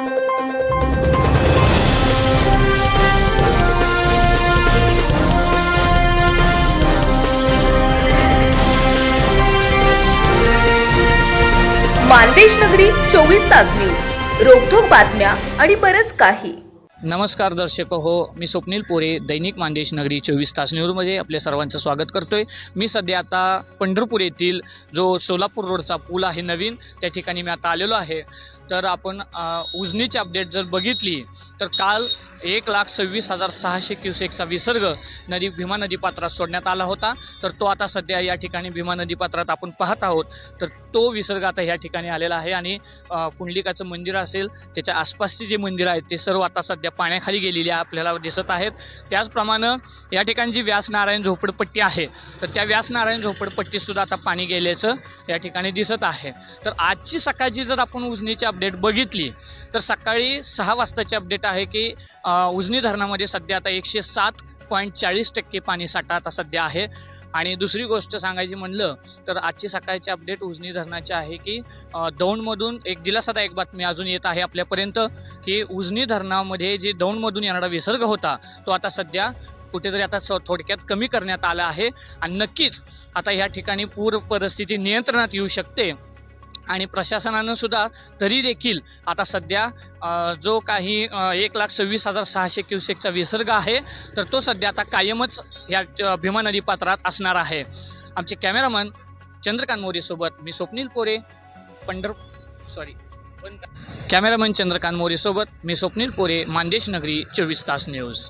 मानदेश नगरी चोवीस तास न्यूज. रोखोक बातम्या आणि बरंच काही. नमस्कार दर्शक हो मी स्वप्नील पोरे दैनिक मानदेश नगरी चोवीस तास न्यूजमध्ये आपल्या सर्वांचं स्वागत करतोय. मी सध्या आता पंढरपूर येथील जो सोलापूर रोडचा पूल आहे नवीन त्या ठिकाणी मी आता आलेलो आहे. तर आपण उजनीची अपडेट जर बघितली तर काल एक लाख सव्वीस हजार सहाशे क्युसेकचा विसर्ग नदी भीमा नदी पात्रात सोडण्यात आला होता. तर तो आता सध्या या ठिकाणी भीमा नदी पात्रात आपण पाहत आहोत. तर तो विसर्ग आता या ठिकाणी आलेला आहे आणि कुंडलिकाचं पुंडलिकाचं मंदिर असेल त्याच्या आसपासची जे मंदिर आहेत ते सर्व आता सध्या पाण्याखाली गेलेली आपल्याला दिसत आहेत. त्याचप्रमाणे या ठिकाणी जी व्यासनारायण झोपडपट्टी आहे तर त्या व्यास नारायण झोपडपट्टीसुद्धा आता पाणी गेल्याचं या ठिकाणी दिसत आहे. तर आजची सकाळची जर आपण उजनीची अपडेट बघितली तर सकाळी सहा वाजताची अपडेट आहे की उजनी धरणामध्ये सध्या आता एकशे सात पॉईंट चाळीस टक्के पाणी साठा आता सध्या आहे. आणि दुसरी गोष्ट सांगायची म्हणलं तर आजची सकाळची अपडेट उजनी धरणाची आहे की दौंडमधून एक दिलासादायक बातमी अजून येत आहे आपल्यापर्यंत की उजनी धरणामध्ये जे दौंडमधून येणारा विसर्ग होता तो आता सध्या कुठेतरी आता थोडक्यात कमी करण्यात आला आहे. आणि नक्कीच आता ह्या ठिकाणी पूर परिस्थिती नियंत्रणात येऊ शकते. आणि प्रशासनानं सुद्धा तरी देखील आता सध्या जो काही एक लाख सव्वीस हजार सहाशे क्युसेकचा विसर्ग आहे तर तो सध्या आता कायमच या भीमा नदी पात्रात असणार आहे. आमचे कॅमेरामन चंद्रकांत मोरेसोबत मी स्वप्नील पोरे पंढर सॉरी कॅमेरामन चंद्रकांत मोरेसोबत मी स्वप्नील पोरे मानदेश नगरी चोवीस तास न्यूज.